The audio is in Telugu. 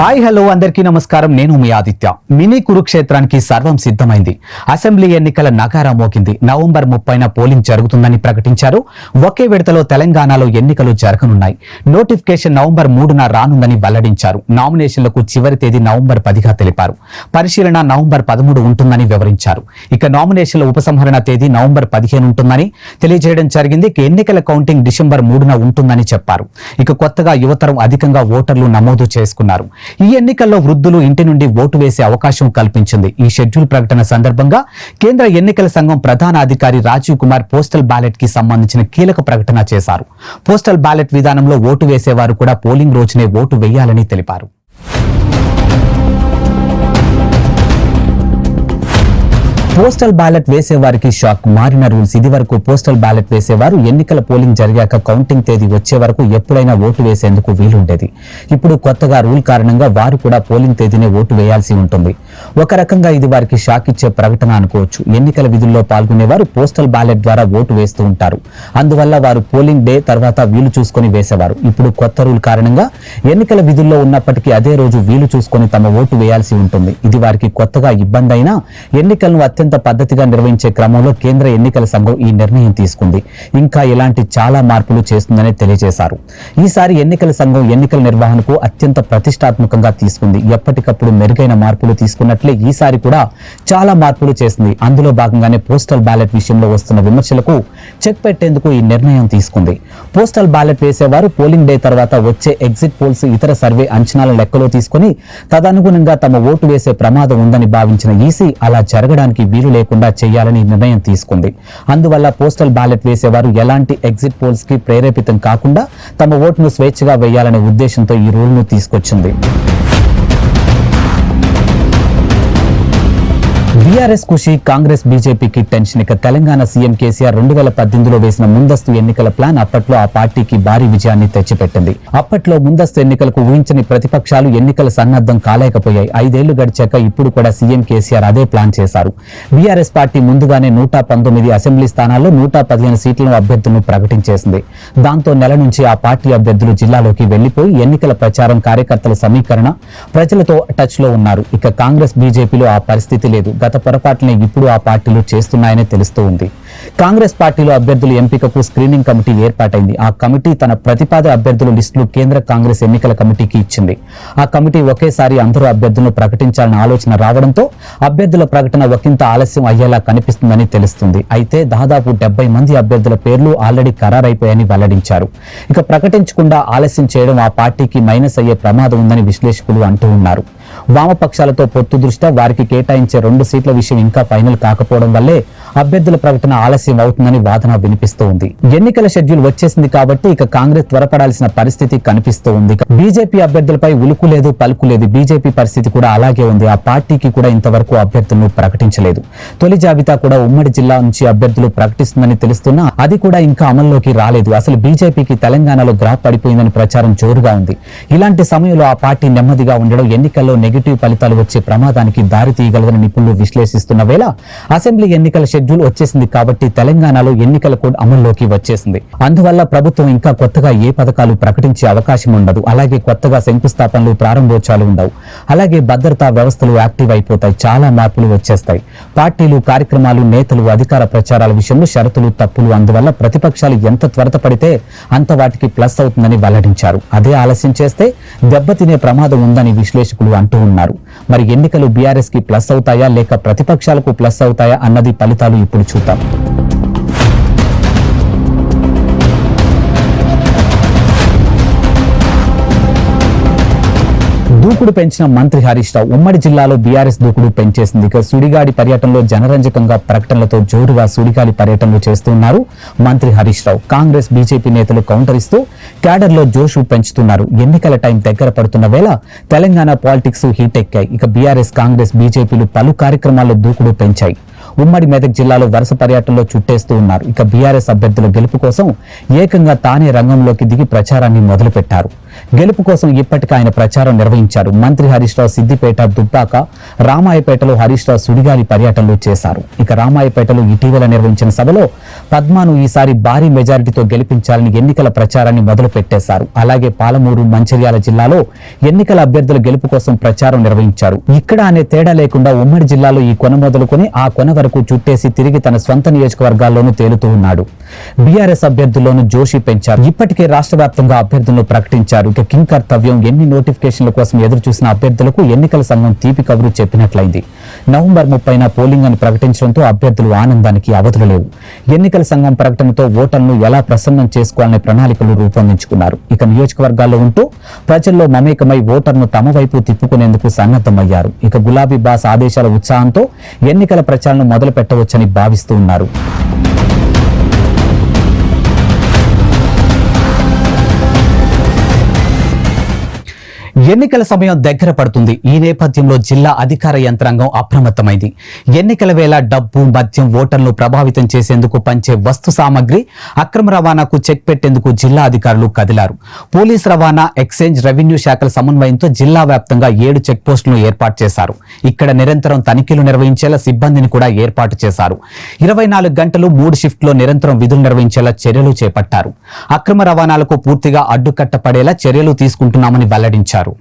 హాయ్ హలో అందరికీ నమస్కారం. నేను మీ ఆదిత్య. మినీ కురుక్షేత్రానికి సర్వం సిద్ధమైంది. అసెంబ్లీ ఎన్నికల నగారా మోగింది. నవంబర్ ముప్పైన పోలింగ్ జరుగుతుందని ప్రకటించారు. ఒకే విడతలో తెలంగాణలో ఎన్నికలు జరగనున్నాయి. నోటిఫికేషన్ నవంబర్ మూడున రానుందని వెల్లడించారు. నామినేషన్లకు చివరి తేదీ నవంబర్ పదిగా తెలిపారు. పరిశీలన నవంబర్ పదమూడు ఉంటుందని వివరించారు. ఇక నామినేషన్ల ఉపసంహరణ తేదీ నవంబర్ పదిహేను ఉంటుందని తెలియజేయడం జరిగింది. ఎన్నికల కౌంటింగ్ డిసెంబర్ మూడున ఉంటుందని చెప్పారు. ఇక కొత్తగా యువతరం అధికంగా ఓటర్లు నమోదు చేసుకున్నారు. ఈ ఎన్నికల్లో వృద్ధులు ఇంటి నుండి ఓటు వేసే అవకాశం కల్పించింది. ఈ షెడ్యూల్ ప్రకటన సందర్భంగా కేంద్ర ఎన్నికల సంఘం ప్రధాన అధికారి రాజీవ్ కుమార్ పోస్టల్ బ్యాలెట్కి సంబంధించిన కీలక ప్రకటన చేశారు. పోస్టల్ బ్యాలెట్ విధానంలో ఓటు వేసేవారు కూడా పోలింగ్ రోజునే ఓటు వేయాలని తెలిపారు. పోస్టల్ బ్యాలెట్ వేసేవారికి షాక్. మారిన రూల్స్. ఇది వరకు పోస్టల్ బ్యాలెట్ వేసేవారు. ఎన్నికల పోలింగ్ జరిగాక కౌంటింగ్ తేదీ వచ్చే వరకు ఎప్పుడైనా ఓటు వేసేందుకు వీలుండేది. ఇప్పుడు కొత్తగా రూల్ కారణంగా వారు కూడా పోలింగ్ తేదీనే ఓటు వేయాల్సి ఉంటుంది. ఒక రకంగా ఇది వారికి షాక్ ఇచ్చే ప్రకటన అనుకోవచ్చు. ఎన్నికల విధుల్లో పాల్గొనేవారు పోస్టల్ బ్యాలెట్ ద్వారా ఓటు వేస్తూ ఉంటారు. అందువల్ల వారు పోలింగ్ డే తర్వాత వీలు చూసుకొని వేసేవారు. ఇప్పుడు కొత్త రూల్ కారణంగా ఎన్నికల విధుల్లో ఉన్నప్పటికీ అదే రోజు వీలు చూసుకొని తమ ఓటు వేయాల్సి ఉంటుంది. ఇది వారికి కొత్తగా ఇబ్బంది అయినా ఎన్నికలను అత్యంత పద్ధతిగా నిర్వహించే క్రమంలో కేంద్ర ఎన్నికల సంఘం ఈ నిర్ణయం తీసుకుంది. ఇంకా ఇలాంటి చాలా మార్పులు చేస్తుందని తెలియజేశారు. ఈసారి ఎన్నికల సంఘం ఎన్నికల నిర్వహణకు అత్యంత ప్రతిష్టాత్మకంగా తీసుకుంది. ఎప్పటికప్పుడు మెరుగైన మార్పులు తీసుకున్నట్లే ఈసారి కూడా చాలా మార్పులు చేసింది. అందులో భాగంగానే పోస్టల్ బ్యాలెట్ విషయంలో వస్తున్న విమర్శలకు చెక్ పెట్టేందుకు ఈ నిర్ణయం తీసుకుంది. పోస్టల్ బ్యాలెట్ వేసేవారు పోలింగ్ డే తర్వాత వచ్చే ఎగ్జిట్ పోల్స్ ఇతర సర్వే అంచనాల లెక్కలో తీసుకుని తదనుగుణంగా తమ ఓటు వేసే ప్రమాదం ఉందని భావించిన ఈసీ అలా జరగడానికి వీలు లేకుండా చేయాలని నిర్ణయం తీసుకుంది. అందువల్ల పోస్టల్ బ్యాలెట్ వేసేవారు ఎలాంటి ఎగ్జిట్ పోల్స్కి ప్రేరేపితం కాకుండా తమ ఓటును స్వేచ్ఛగా వేయాలనే ఉద్దేశంతో ఈ రూల్ను తీసుకొచ్చింది. బీఆర్ఎస్ కృషి కాంగ్రెస్ బీజేపీకి టెన్షన్. ఇక తెలంగాణ సీఎం కేసీఆర్ రెండు వేల పద్దెనిమిదిలో వేసిన ముందస్తు ఎన్నికల ప్లాన్ అప్పట్లో ఆ పార్టీకి భారీ విజయాన్ని తెచ్చిపెట్టింది. అప్పట్లో ముందస్తు ఎన్నికలకు ఊహించని ప్రతిపక్షాలు ఎన్నికల సన్నద్ధం కాలేకపోయాయి. ఐదేళ్ళు గడిచాక ఇప్పుడు కూడా సీఎం కేసీఆర్ అదే ప్లాన్ చేశారు. బీఆర్ఎస్ పార్టీ ముందుగానే నూట పంతొమ్మిది అసెంబ్లీ స్థానాల్లో నూట పదిహేను సీట్లను అభ్యర్థులను ప్రకటించేసింది. దాంతో నెల నుంచి ఆ పార్టీ అభ్యర్థులు జిల్లాలోకి వెళ్ళిపోయి ఎన్నికల ప్రచారం కార్యకర్తల సమీకరణ ప్రజలతో టచ్లో ఉన్నారు. ఇక కాంగ్రెస్ బీజేపీలో ఆ పరిస్థితి లేదు. గత పొరపాట్లనే ఇప్పుడు ఆ పార్టీలు చేస్తున్నాయని తెలుస్తూ ఉంది. కాంగ్రెస్ పార్టీలో అభ్యర్థుల ఎంపికకు స్క్రీనింగ్ కమిటీ ఏర్పాటైంది. ఆ కమిటీ తన ప్రతిపాద అభ్యర్థుల లిస్టులు కేంద్ర కాంగ్రెస్ ఎన్నికల కమిటీకి ఇచ్చింది. ఆ కమిటీ ఒకేసారి అందరూ అభ్యర్థులను ప్రకటించాలని ఆలోచన రావడంతో అభ్యర్థుల ప్రకటన ఒకంత ఆలస్యం అయ్యేలా కనిపిస్తుందని తెలుస్తుంది. అయితే దాదాపు డెబ్బై మంది అభ్యర్థుల పేర్లు ఆల్రెడీ ఖరారైపోయాయని వెల్లడించారు. ఇక ప్రకటించకుండా ఆలస్యం చేయడం ఆ పార్టీకి మైనస్ అయ్యే ప్రమాదం ఉందని విశ్లేషకులు అంటూ ఉన్నారు. వామపక్షాలతో పొత్తు దృష్ట్యా వారికి కేటాయించే రెండు సీట్ల విషయం ఇంకా ఫైనల్ కాకపోవడం వల్లే అభ్యర్థుల ప్రకటన ఆలస్యం అవుతుందని వాదన వినిపిస్తూ ఉంది ఎన్నికల షెడ్యూల్ వచ్చేసింది కాబట్టి ఇక కాంగ్రెస్ త్వరపడాల్సిన పరిస్థితి కనిపిస్తూ ఉంది బీజేపీ అభ్యర్థులపై ఉలుకు లేదు పలుకు లేదు. బీజేపీ పరిస్థితి కూడా అలాగే ఉంది. ఆ పార్టీకి కూడా ఇంతవరకు అభ్యర్థులను ప్రకటించలేదు. తొలి జాబితా కూడా ఉమ్మడి జిల్లా నుంచి అభ్యర్థులు ప్రకటిస్తుందని తెలుస్తున్నా అది కూడా ఇంకా అమల్లోకి రాలేదు. అసలు బీజేపీకి తెలంగాణలో గ్రాఫ్ పడిపోయిందని ప్రచారం జోరుగా ఉంది. ఇలాంటి సమయంలో ఆ పార్టీ నెమ్మదిగా ఉండడం ఎన్నికల్లో నెగిటివ్ ఫలితాలు వచ్చే ప్రమాదానికి దారి తీయగలదని నిపుణులు విశ్లేషిస్తున్న వేళ అసెంబ్లీ ఎన్నికల షెడ్యూల్ వచ్చేసింది కాబట్టి తెలంగాణలో ఎన్నికల కోడ్ అమల్లోకి వచ్చేసింది. అందువల్ల ప్రభుత్వం ఇంకా కొత్తగా ఏ పథకాలు ప్రకటించే అవకాశం ఉండదు. అలాగే కొత్తగా శంకుస్థాపనలు ప్రారంభోత్సవాలు ఉండవు. అలాగే భద్రతా వ్యవస్థలు యాక్టివ్ అయిపోతాయి. చాలా మార్పులు వచ్చేస్తాయి. పార్టీలు కార్యక్రమాలు నేతలు అధికార ప్రచారాల విషయంలో షరతులు తప్పులు అందువల్ల ప్రతిపక్షాలు ఎంత త్వరతపడితే అంత వాటికి ప్లస్ అవుతుందని వెల్లడించారు. అదే ఆలస్యం చేస్తే దెబ్బతినే ప్రమాదం ఉందని విశ్లేషకులు అంటూ ఉన్నారు. మరి ఎన్నికలు బీఆర్ఎస్కి ప్లస్ అవుతాయా? లేక ప్రతిపక్షాలకు ప్లస్ అవుతాయా? అన్నది ఫలితాలు ఇప్పుడు చూద్దాం. దూకుడు పెంచిన మంత్రి హరీష్ రావు ఉమ్మడి జిల్లాలో బీఆర్ఎస్ దూకుడు పెంచేసింది. ఇక సుడిగాడి పర్యటనలో జనరంజకంగా ప్రకటనలతో జోరుగా సుడిగాలి పర్యటనలు చేస్తున్నారు మంత్రి హరీష్ రావు. కాంగ్రెస్ బీజేపీ నేతలు కౌంటర్ ఇస్తూ క్యాడర్లో జోషు పెంచుతున్నారు. ఎన్నికల టైం దగ్గర పడుతున్న వేళ తెలంగాణ పాలిటిక్స్ హీట్ ఎక్కాయి ఇక బీఆర్ఎస్ కాంగ్రెస్ బీజేపీలు పలు కార్యక్రమాల్లో దూకుడు పెంచాయి. ఉమ్మడి మెదక్ జిల్లాలో వరుస పర్యటనలో చుట్టేస్తూ ఉన్నారు. ఇక బీఆర్ఎస్ అభ్యర్థుల గెలుపు కోసం ఏకంగా తానే రంగంలోకి దిగి ప్రచారాన్ని మొదలుపెట్టారు. గెలుపు కోసం ఇప్పటికే ఆయన ప్రచారం నిర్వహించారు. మంత్రి హరీష్ రావు సిద్దిపేట దుబ్బాక రామాయపేటలో హరీష్ రావు సుడిగాలి పర్యటనలు చేశారు. ఇక రామాయపేటలో ఇటీవల నిర్వహించిన సభలో పద్మాను ఈసారి భారీ మెజారిటీతో గెలిపించాలని ఎన్నికల ప్రచారాన్ని మొదలు పెట్టేశారు అలాగే పాలమూరు మంచిర్యాల జిల్లాలో ఎన్నికల అభ్యర్థుల గెలుపు కోసం ప్రచారం నిర్వహించారు. ఇక్కడ అనే తేడా లేకుండా ఉమ్మడి జిల్లాలో ఈ కొన మొదలుకొని ఆ కొన వరకు చుట్టేసి తిరిగి తన స్వంత నియోజకవర్గాల్లోనూ తేలుతూ ఉన్నాడు. బీఆర్ఎస్ అభ్యర్థుల్లోనూ జోషి పెంచారు. ఇప్పటికే రాష్ట్ర వ్యాప్తంగా అభ్యర్థులను ప్రకటించారు. ఇక కింగ్ కర్తవ్యం ఎన్ని నోటిఫికేషన్ల కోసం ఎదురు చూసిన అభ్యర్థులకు ఎన్నికల సంఘం తీపి కబురు చెప్పినట్లయింది. నవంబర్ ముప్పైన పోలింగ్ అని ప్రకటించడంతో అభ్యర్థులు ఆనందానికి అవధులు లేవు. ఎన్నికల సంఘం ప్రకటనతో ఓటర్లను ఎలా ప్రసన్నం చేసుకోవాలనే ప్రణాళికలు రూపొందించుకున్నారు. ఇక నియోజకవర్గాల్లో ఉంటూ ప్రజల్లో మమేకమై ఓటర్ను తమ వైపు తిప్పుకునేందుకు సన్నద్ధమయ్యారు. ఇక గులాబీ బాస్ ఆదేశాల ఉత్సాహంతో ఎన్నికల ప్రచారం మొదలు పెట్టవచ్చని భావిస్తూ ఉన్నారు. ఎన్నికల సమయం దగ్గర పడుతుంది. ఈ నేపథ్యంలో జిల్లా అధికార యంత్రాంగం అప్రమత్తమైంది. ఎన్నికల వేళ డబ్బు మద్యం ఓటర్లను ప్రభావితం చేసేందుకు పంచే వస్తు సామగ్రి అక్రమ రవాణాకు చెక్ పెట్టేందుకు జిల్లా అధికారులు కదిలారు. పోలీస్ రవాణా ఎక్స్చేంజ్ రెవెన్యూ శాఖల సమన్వయంతో జిల్లా వ్యాప్తంగా ఏడు చెక్ పోస్టులను ఏర్పాటు చేశారు. ఇక్కడ నిరంతరం తనిఖీలు నిర్వహించేలా సిబ్బందిని కూడా ఏర్పాటు చేశారు. ఇరవై నాలుగు గంటలు మూడు షిఫ్ట్లో నిరంతరం విధులు నిర్వహించేలా చర్యలు చేపట్టారు. అక్రమ రవాణాలకు పూర్తిగా అడ్డుకట్టపడేలా చర్యలు తీసుకుంటున్నామని వెల్లడించారు.